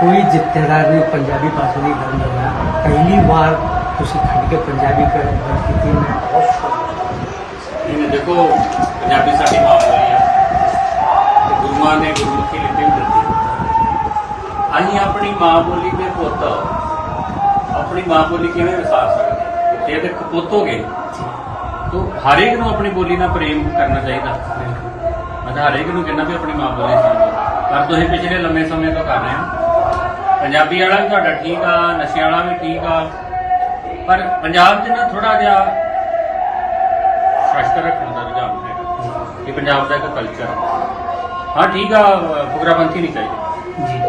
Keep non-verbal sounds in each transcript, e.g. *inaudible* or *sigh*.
ਕੋਈ ਜਥੇਦਾਰ ਨਹੀਂ ਪੰਜਾਬੀ ਭਾਸ਼ਾ ਦੀ ਗੱਲ ਨਹੀਂ ਹੋਇਆ ਪਹਿਲੀ ਵਾਰ ਤੁਸੀਂ ਖੜ ਕੇ ਪੰਜਾਬੀ ਕਰ ਗੱਲ ਕੀਤੀ ਮੈਂ। ਬਹੁਤ ਖੁਸ਼ ਇਹਨੇ ਦੇਖੋ, ਪੰਜਾਬੀ ਸਾਡੀ ਮਾਂ ਬੋਲੀ ਹੈ ਤੇ ਗੁਰੂਆਂ ਨੇ ਗੁਰਮੁਖੀ ਲਿਪੀ ਦਿੱਤੀ। ਅਸੀਂ ਆਪਣੀ ਮਾਂ ਬੋਲੀ ਦੇ ਪੁੱਤ ਆਪਣੀ ਮਾਂ ਬੋਲੀ ਕਿਵੇਂ ਵਿਸਾਰ ਸਕਦੇ ਜੇ ਤੇ ਕਪੁੱਤ ਹੋ ਗਏ, ਤਾਂ ਹਰ ਇੱਕ ਨੂੰ ਆਪਣੀ ਬੋਲੀ ਨਾਲ ਪ੍ਰੇਮ ਕਰਨਾ ਚਾਹੀਦਾ। ਮੈਂ ਤਾਂ ਹਰੇਕ ਨੂੰ ਕਹਿੰਦਾ ਵੀ ਆਪਣੀ ਮਾਂ ਬੋਲੀ ਸਮਝੋ ਪਰ ਤੁਸੀਂ ਪਿਛਲੇ ਲੰਮੇ ਸਮੇਂ ਤੋਂ ਕਰ ਰਹੇ ਹੋ। ਪੰਜਾਬੀ ਵਾਲਾ ਵੀ ਤੁਹਾਡਾ ਠੀਕ ਆ ਨਸ਼ਿਆਂ ਵਾਲਾ ਵੀ ਠੀਕ ਆ। ਪਰ ਪੰਜਾਬ 'ਚ ਨਾ ਥੋੜਾ ਜਿਹਾ ਸ਼ਾਸਤਰ ਰੱਖਣ ਦਾ ਰੁਝਾਨ ਹੈ ਕਿ ਪੰਜਾਬ ਦਾ ਇੱਕ ਕਲਚਰ ਹਾਂ ਠੀਕ ਆ ਫੁਗਰਾਪੰਥੀ ਨਹੀਂ ਚਾਹੀਦੀ। ਜੀ।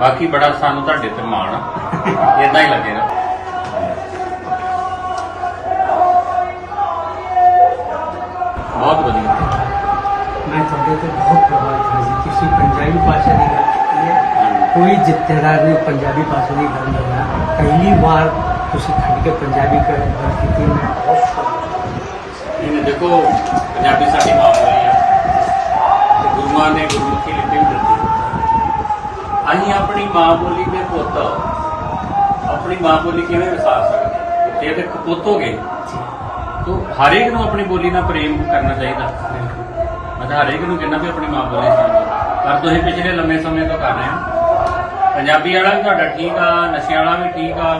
ਬਾਕੀ ਬੜਾ ਸਾਨੂੰ ਤੁਹਾਡੇ ਤੇ ਮਾਣ ਆ। ਇਦਾਂ ਹੀ ਲੱਗੇਗਾ ਬਹੁਤ ਵਧੀਆ। ਮੈਂ ਤੁਹਾਡੇ ਤੋਂ ਬਹੁਤ ਪ੍ਰਭਾਵਿਤ ਹਾਂ ਜੀ। ਤੁਸੀਂ ਪੰਜਾਬੀ ਭਾਸ਼ਾ ਦੀ ਗੱਲ ਕੀਤੀ ਹੈ। ਕੋਈ ਜਿੱਤੇਦਾਰ ਨਹੀਂ ਪੰਜਾਬੀ ਭਾਸ਼ਾ ਦੀ ਗੱਲ ਨਹੀਂ ਪਹਿਲੀ ਵਾਰ ਤੁਸੀਂ ਖੜ ਕੇ ਪੰਜਾਬੀ ਕਰ ਗੱਲ ਕੀਤੀ ਮੈਂ ਇਹਨੇ ਦੇਖੋ, ਪੰਜਾਬੀ ਸਾਡੀ ਮਾਂ ਬੋਲੀ ਆ। ਤੇ ਗੁਰੂਆਂ ਨੇ ਗੁਰਮੁਖੀ ਲਿਪੀ ਵੀ ਦਿੱਤੀ। ਅਸੀਂ ਆਪਣੀ ਮਾਂ ਬੋਲੀ ਦੇ ਪੁੱਤ ਆਪਣੀ ਮਾਂ ਬੋਲੀ ਕਿਵੇਂ ਵਿਸਾਰ ਸਕਦੇ ਜੇ ਤੇ ਕਪੁੱਤ ਹੋ ਗਏ ਜੀ ਹਰੇਕ ਨੂੰ ਆਪਣੀ ਬੋਲੀ ਨਾਲ ਪ੍ਰੇਮ ਕਰਨਾ ਚਾਹੀਦਾ। ਮੈਂ ਤਾਂ ਹਰੇਕ ਨੂੰ ਕਹਿੰਦਾ ਵੀ ਆਪਣੀ ਮਾਂ ਬੋਲੀ ਸਮਝੋ ਪਰ ਤੁਸੀਂ ਪਿਛਲੇ ਲੰਮੇ ਸਮੇਂ ਤੋਂ ਕਰ ਰਹੇ ਹੋ। ਪੰਜਾਬੀ ਵਾਲਾ ਵੀ ਤੁਹਾਡਾ ਠੀਕ ਆ ਨਸ਼ਿਆਂ ਵਾਲਾ ਵੀ ਠੀਕ ਆ।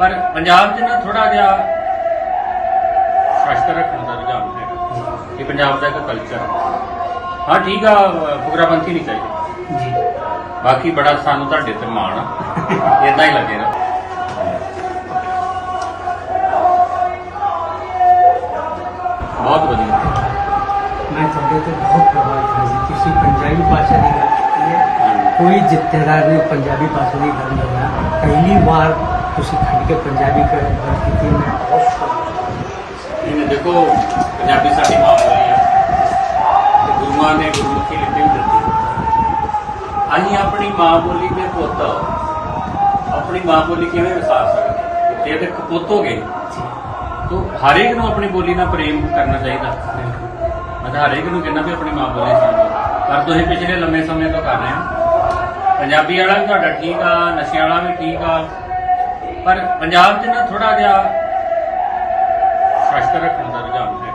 ਪਰ ਪੰਜਾਬ 'ਚ ਨਾ ਥੋੜਾ ਜਿਹਾ ਸ਼ਾਸਤਰ ਰੱਖਣ ਦਾ ਰੁਝਾਨ ਹੈ ਕਿ ਪੰਜਾਬ ਦਾ ਇੱਕ ਕਲਚਰ ਹਾਂ ਠੀਕ ਆ ਫੁਗਰਾਪੰਥੀ ਨਹੀਂ ਚਾਹੀਦੀ। ਜੀ। ਬਾਕੀ ਬੜਾ ਸਾਨੂੰ ਤੁਹਾਡੇ ਤੇ ਮਾਣ ਆ। ਇਦਾਂ ਹੀ ਲੱਗੇਗਾ ਬਹੁਤ ਵਧੀਆ। ਮੈਂ ਤੁਹਾਡੇ ਤੋਂ ਬਹੁਤ ਪ੍ਰਭਾਵਿਤ ਹਾਂ ਜੀ। ਤੁਸੀਂ ਪੰਜਾਬੀ ਭਾਸ਼ਾ ਦੀ ਗੱਲ ਕੋਈ ਜਿੱਤੇਦਾਰ ਨਹੀਂ ਪੰਜਾਬੀ ਭਾਸ਼ਾ ਦੀ ਗੱਲ ਨਹੀਂ ਪਹਿਲੀ ਵਾਰ ਤੁਸੀਂ ਖੜ ਕੇ ਪੰਜਾਬੀ ਕਰ ਗੱਲ ਕੀਤੀ ਮੈਂ ਬਹੁਤ ਖੁਸ਼ ਇਹਨੇ ਦੇਖੋ, ਪੰਜਾਬੀ ਸਾਡੀ ਮਾਂ ਬੋਲੀ ਹੈ। ਤੇ ਗੁਰੂਆਂ ਨੇ ਗੁਰਮੁਖੀ ਲਿਪੀ ਦਿੱਤੀ। ਅਸੀਂ ਆਪਣੀ ਮਾਂ ਬੋਲੀ ਦੇ ਪੁੱਤ ਆਪਣੀ ਮਾਂ ਬੋਲੀ ਕਿਵੇਂ ਵਿਸਾਰ ਸਕਦੇ ਜੇ ਤੇ ਕਪੁੱਤ ਹੋ ਗਏ ਜੀ ਤਾਂ ਹਰ ਇੱਕ ਨੂੰ ਆਪਣੀ ਬੋਲੀ ਨਾਲ ਪ੍ਰੇਮ ਕਰਨਾ ਚਾਹੀਦਾ। ਮੈਂ ਤਾਂ ਹਰੇਕ ਨੂੰ ਕਹਿੰਦਾ ਵੀ ਆਪਣੀ ਮਾਂ ਬੋਲੀ ਸਮਝੋ ਪਰ ਤੁਸੀਂ ਪਿਛਲੇ ਲੰਮੇ ਸਮੇਂ ਤੋਂ ਕਰ ਰਹੇ ਹੋ। ਪੰਜਾਬੀ ਵਾਲਾ ਵੀ ਤੁਹਾਡਾ ਠੀਕ ਆ ਨਸ਼ਿਆਂ ਵਾਲਾ ਵੀ ਠੀਕ ਆ। ਪਰ ਪੰਜਾਬ 'ਚ ਨਾ ਥੋੜਾ ਜਿਹਾ ਸ਼ਾਸਤਰ ਰੱਖਣ ਦਾ ਰੁਝਾਨ ਹੈ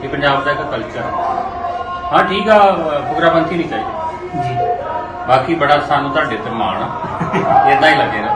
ਕਿ ਪੰਜਾਬ ਦਾ ਇੱਕ ਕਲਚਰ ਹਾਂ ਠੀਕ ਆ ਫੁਗਰਾਪੰਥੀ ਨਹੀਂ ਚਾਹੀਦੀ। ਜੀ। ਬਾਕੀ ਬੜਾ ਸਾਨੂੰ ਤੁਹਾਡੇ ਤੇ ਮਾਣ ਆ। *laughs* ਇਦਾਂ ਹੀ ਲੱਗੇਗਾ।